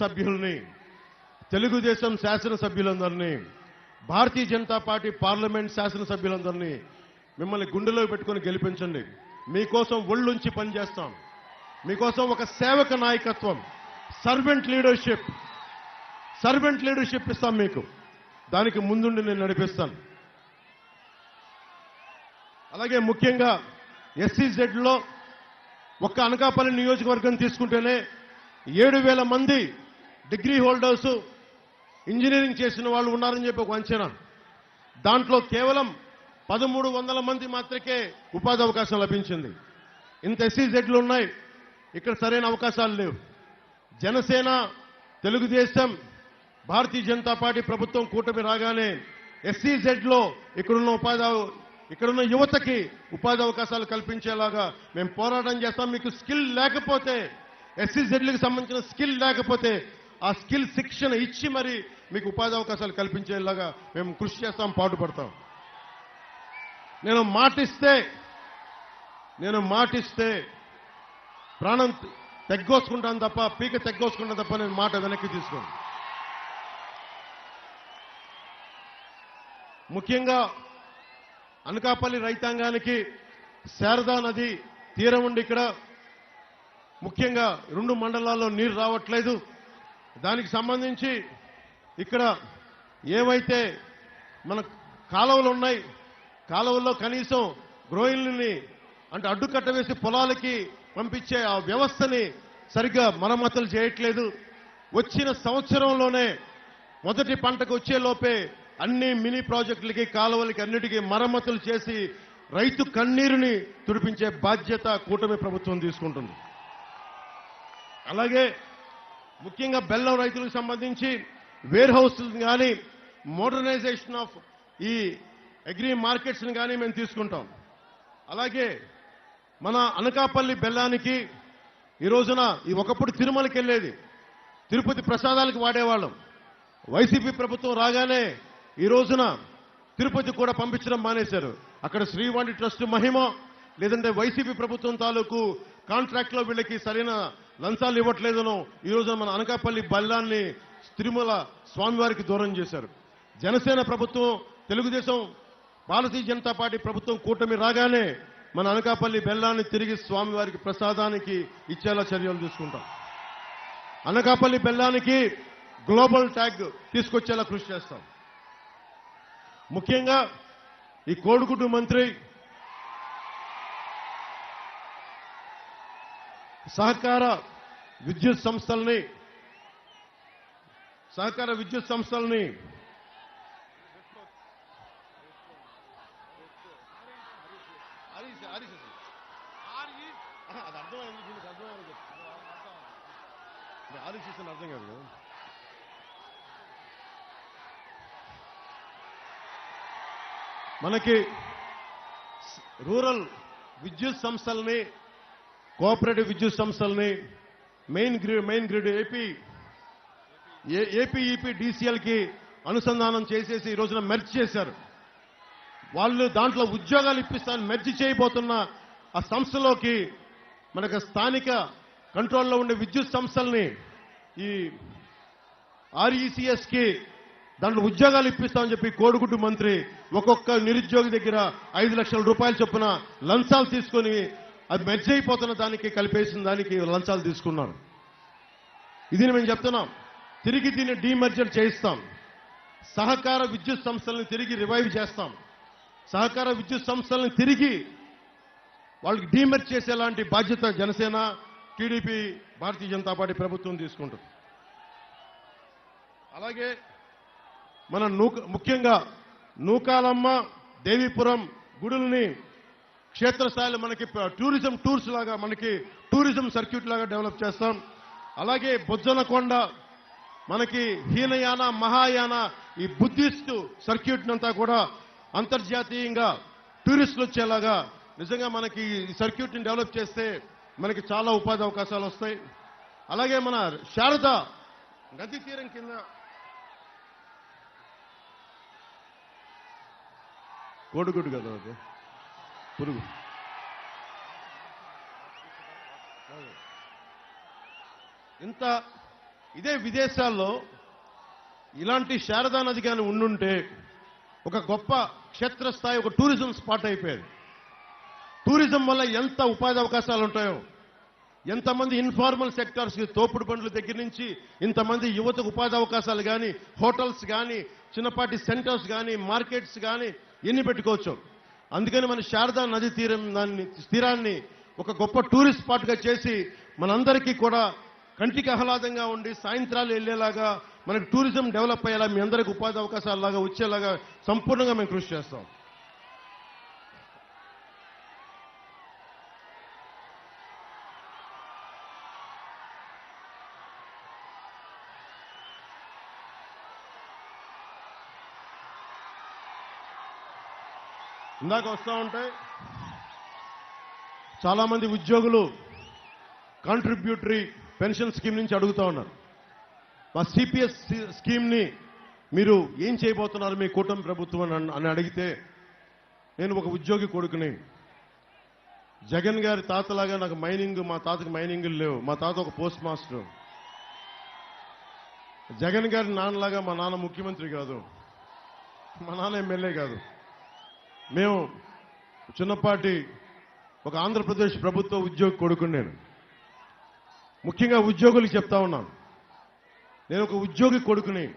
సభ్యుల్ని తెలుగుదేశం శాసనసభ్యులందరినీ Bharatiya Janata party parliament శాసనసభ్యులందరినీ మిమ్మల్ని గుండెలో పెట్టుకొని గెలిపించండి. మీకోసం ఒళ్ళుంచి పనిచేస్తాం. మీకోసం ఒక సేవక నాయకత్వం సర్వెంట్ లీడర్షిప్ సర్వెంట్ లీడర్షిప్ ఇస్తాం మీకు. దానికి ముందుండి నేను నడిపిస్తాను. అలాగే ముఖ్యంగా ఎస్సీజెడ్లో ఒక్క అనకాపల్లి నియోజకవర్గం తీసుకుంటేనే ఏడు వేల మంది డిగ్రీ హోల్డర్స్ ఇంజనీరింగ్ చేసిన వాళ్ళు ఉన్నారని చెప్పి ఒక అంచనా. దాంట్లో కేవలం పదమూడు వందల మంది మాత్రకే ఉపాధి అవకాశం లభించింది. ఇంత ఎస్సీజెడ్లు ఉన్నాయి. ఇక్కడ సరైన అవకాశాలు లేవు. జనసేన తెలుగుదేశం భారతీయ జనతా పార్టీ ప్రభుత్వం కూటమి రాగానే ఎస్సీజెడ్లో ఇక్కడున్న ఉపాధి ఇక్కడున్న యువతకి ఉపాధి అవకాశాలు కల్పించేలాగా మేము పోరాటం చేస్తాం. మీకు స్కిల్ లేకపోతే ఎస్సీజెడ్లకు సంబంధించిన స్కిల్ లేకపోతే ఆ స్కిల్ శిక్షణ ఇచ్చి మరి మీకు ఉపాధి అవకాశాలు కల్పించేలాగా మేము కృషి చేస్తాం పాటుపడతాం. నేను మాటిస్తే నేను మాటిస్తే ప్రాణం తెగ్గోసుకుంటాను తప్ప పీక తెగ్గోసుకుంటాను తప్ప నేను మాట వెనక్కి తీసుకోను. ముఖ్యంగా అనకాపల్లి రైతాంగానికి శారదా నది తీరం ఉండి ఇక్కడ ముఖ్యంగా రెండు మండలాల్లో నీరు రావట్లేదు. దానికి సంబంధించి ఇక్కడ ఏవైతే మన కాలువలు ఉన్నాయి కాలువల్లో కనీసం గ్రోయిల్ని అంటే అడ్డుకట్ట వేసి పొలాలకి పంపించే ఆ వ్యవస్థని సరిగ్గా మరమ్మతులు చేయట్లేదు. వచ్చిన సంవత్సరంలోనే మొదటి పంటకు వచ్చే లోపే అన్ని మినీ ప్రాజెక్టులకి కాలువలకి అన్నిటికీ మరమ్మతులు చేసి రైతు కన్నీరుని తుడిపించే బాధ్యత కూటమి ప్రభుత్వం తీసుకుంటుంది. అలాగే ముఖ్యంగా బెల్లం రైతులకు సంబంధించి వేర్ హౌస్ కానీ మోడర్నైజేషన్ ఆఫ్ ఈ అగ్రి మార్కెట్స్ని కానీ మేము తీసుకుంటాం. అలాగే మన అనకాపల్లి బెల్లానికి ఈ రోజున ఈ ఒకప్పుడు తిరుమలకి వెళ్ళేది. తిరుపతి ప్రసాదాలకు వాడేవాళ్ళం. వైసీపీ ప్రభుత్వం రాగానే ఈ రోజున తిరుపతి కూడా పంపించడం మానేశారు. అక్కడ శ్రీవాణి ట్రస్ట్ మహిమ లేదంటే వైసీపీ ప్రభుత్వం తాలూకు కాంట్రాక్ట్లో వీళ్ళకి సరైన లంచాలు ఇవ్వట్లేదనో ఈ రోజున మన అనకాపల్లి బల్లాన్ని తిరుమల స్వామివారికి దూరం చేశారు. జనసేన ప్రభుత్వం తెలుగుదేశం భారతీయ జనతా పార్టీ ప్రభుత్వం కూటమి రాగానే మన అనకాపల్లి బెల్లాన్ని తిరిగి స్వామివారికి ప్రసాదానికి ఇచ్చేలా చర్యలు తీసుకుంటాం. అనకాపల్లి బెల్లానికి గ్లోబల్ ట్యాగ్ తీసుకొచ్చేలా కృషి చేస్తాం. ముఖ్యంగా ఈ కోడిగుడ్డు మంత్రి సహకార విద్యుత్ సంస్థల్ని సహకార విద్యుత్ సంస్థల్ని ఆలోచిస్తున్న అర్థం కాదు కదా మనకి రూరల్ విద్యుత్ సంస్థల్ని కోఆపరేటివ్ విద్యుత్ సంస్థల్ని main grid main grid AP APEP డీసీఎల్కి అనుసంధానం చేసేసి ఈ రోజున మెర్జ్ చేశారు. వాళ్ళు దాంట్లో ఉద్యోగాలు ఇప్పిస్తారని మెర్జ్ చేయబోతున్న ఆ సంస్థలోకి మనకు స్థానిక కంట్రోల్లో ఉండే విద్యుత్ సంస్థల్ని ఈ ఆర్ఈసీఎస్కి దాంట్లో ఉద్యోగాలు ఇప్పిస్తామని చెప్పి కోడిగుడ్డు మంత్రి ఒక్కొక్క నిరుద్యోగి దగ్గర ఐదు లక్షల రూపాయలు చొప్పున లంచాలు తీసుకొని అది మెర్జ్ అయిపోతున్న దానికి కలిపేసిన దానికి లంచాలు తీసుకున్నారు. ఇది మేము చెప్తున్నాం. తిరిగి దీన్ని డీమర్జర్ చేయిస్తాం. సహకార విద్యుత్ సంస్థలను తిరిగి రివైవ్ చేస్తాం. సహకార విద్యుత్ సంస్థలను తిరిగి వాళ్ళకి డీమర్జ్ చేసేలాంటి బాధ్యత జనసేన టీడీపీ భారతీయ జనతా పార్టీ ప్రభుత్వం తీసుకుంటుంది. అలాగే మన నూక ముఖ్యంగా నూకాలమ్మ దేవీపురం గుడుల్ని క్షేత్రస్థాయిలో మనకి టూరిజం టూర్స్ లాగా మనకి టూరిజం సర్క్యూట్ లాగా డెవలప్ చేస్తాం. అలాగే బొజ్జనకొండ మనకి హీనయాన మహాయాన ఈ బుద్ధిస్ట్ సర్క్యూట్ అంతా కూడా అంతర్జాతీయంగా టూరిస్టులు వచ్చేలాగా నిజంగా మనకి ఈ సర్క్యూట్ని డెవలప్ చేస్తే మనకి చాలా ఉపాధి అవకాశాలు వస్తాయి. అలాగే మన శారద నది తీరం కింద కోడిగుడ్డు కదా అది? పురుగు. ఇంత ఇదే విదేశాల్లో ఇలాంటి శారదా నది కానీ ఉండుంటే ఒక గొప్ప క్షేత్రస్థాయి ఒక టూరిజం స్పాట్ అయిపోయేది. టూరిజం వల్ల ఎంత ఉపాధి అవకాశాలు ఉంటాయో ఎంతమంది ఇన్ఫార్మల్ సెక్టార్స్కి తోపుడు బండ్ల దగ్గర నుంచి ఇంతమంది యువతకు ఉపాధి అవకాశాలు కానీ హోటల్స్ కానీ చిన్నపాటి సెంటర్స్ కానీ మార్కెట్స్ కానీ ఎన్ని పెట్టుకోవచ్చు? అందుకని మన శారదా నది తీరం దాన్ని తీరాన్ని ఒక గొప్ప టూరిస్ట్ స్పాట్గా చేసి మనందరికీ కూడా కంటికి ఆహ్లాదంగా ఉండి సాయంత్రాలు వెళ్ళేలాగా మనకి టూరిజం డెవలప్ అయ్యేలా మీ అందరికి ఉపాధి అవకాశాలలాగా వచ్చేలాగా సంపూర్ణంగా మేము కృషి చేస్తాం. ఇందాక వస్తూ ఉంటాయి చాలామంది ఉద్యోగులు కాంట్రిబ్యూటరీ పెన్షన్ స్కీమ్ నుంచి అడుగుతూ ఉన్నారు. మా సిపిఎస్ స్కీమ్ని మీరు ఏం చేయబోతున్నారు మీ కూటమి ప్రభుత్వం అని అడిగితే నేను ఒక ఉద్యోగి కొడుకుని. జగన్ గారి తాతలాగా నాకు మైనింగ్ మా తాతకి మైనింగులు లేవు. మా తాత ఒక పోస్ట్ మాస్టర్. జగన్ గారి నాన్నలాగా మా నాన్న ముఖ్యమంత్రి కాదు. మా నాన్న ఎమ్మెల్యే కాదు. మేము చిన్నపాటి ఒక ఆంధ్రప్రదేశ్ ప్రభుత్వ ఉద్యోగి కొడుకుని నేను. ముఖ్యంగా ఉద్యోగులకు చెప్తా ఉన్నాను. నేను ఒక ఉద్యోగి కొడుకుని